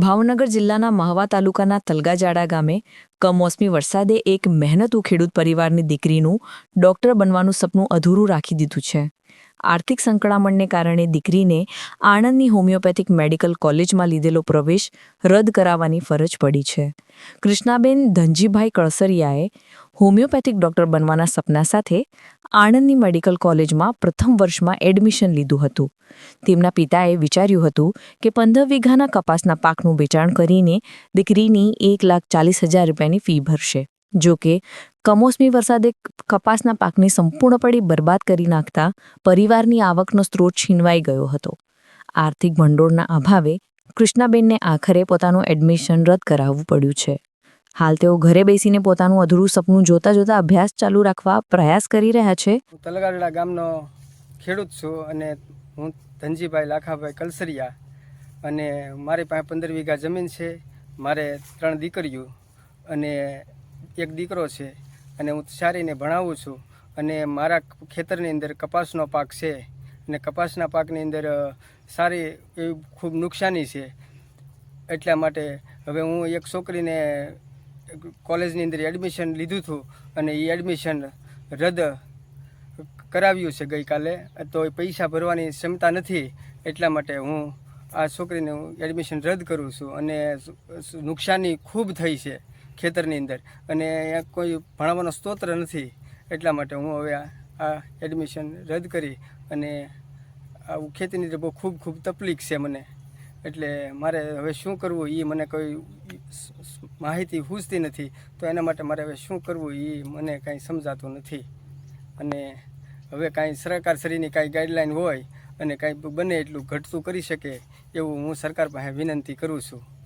ભાવનગર જિલ્લાના મહવા તાલુકાના તલગાજાડા ગામે કમોસમી વરસાદે એક મહેનતુ ખેડૂત પરિવારની દીકરીનું ડોક્ટર બનવાનું સપનું અધૂરું રાખી દીધું છે. આર્થિક સંકળામણને કારણે દીકરીને આણંદની હોમિયોપેથિક મેડિકલ કોલેજમાં લીધેલો પ્રવેશ રદ કરાવવાની ફરજ પડી છે. કૃષ્ણાબેન ધનજીભાઈ કળસરિયાએ હોમિયોપેથિક ડૉક્ટર બનવાના સપના સાથે આણંદની મેડિકલ કોલેજમાં પ્રથમ વર્ષમાં એડમિશન લીધું હતું. તેમના પિતાએ વિચાર્યું હતું કે પંદર વીઘાના કપાસના પાકનું વેચાણ કરીને દીકરીની એક લાખ ચાલીસ હજાર રૂપિયાની ફી ભરશે. જો કે કમોસમી વરસાદે કપાસના પાકને સંપૂર્ણપણે બરબાદ કરી નાખતા પરિવારની આવકનો સ્ત્રોત છીનવાઈ ગયો હતો. આર્થિક ભંડોળના અભાવે કૃષ્ણાબેનને આખરે પોતાનું એડમિશન રદ કરાવવું પડ્યું છે. હાલ તેઓ ઘરે બેસીને પોતાનું અધૂરું સપનું જોતા જોતા અભ્યાસ ચાલુ રાખવા પ્રયાસ કરી રહ્યા છે. હું ગામનો ખેડૂત છું અને હું ધનજીભાઈ લાખાભાઈ કલસરિયા અને મારી પાસે પંદર વીઘા જમીન છે. મારે ત્રણ દીકરીઓ અને એક દીકરો છે. અને હું સારીને ભણાવું છું અને મારા ખેતરની અંદર કપાસનો પાક છે અને કપાસના પાકની અંદર સારી એવી ખૂબ નુકસાની છે. એટલા માટે હવે હું એક છોકરીને કોલેજની અંદર એડમિશન લીધું હતું અને એ એડમિશન રદ કરાવ્યું છે ગઈકાલે. તો એ પૈસા ભરવાની ક્ષમતા નથી, એટલા માટે હું આ છોકરીને હું એડમિશન રદ કરું છું અને નુકસાની ખૂબ થઈ છે. ખેતરની અંદર. અને અહીંયા કોઈ ભણાવવાનો સ્તોત્ર નથી એટલા માટે હું હવે આ- એડમિશન રદ કરી અને આવું ખેતીની અંદર બહુ ખૂબ ખૂબ તકલીફ છે મને. એટલે મારે હવે શું કરવું એ મને કોઈ માહિતી પૂછતી નથી. તો એના માટે મારે હવે શું કરવું એ મને કાંઈ સમજાતું નથી. અને હવે કાંઈ સરકાર શ્રીની કાંઈ ગાઈડલાઈન હોય અને કાંઈ બને એટલું ઘટતું કરી શકે એવું હું સરકાર પાસે વિનંતી કરું છું.